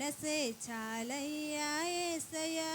మనసే చాలయ్యా ఏసయా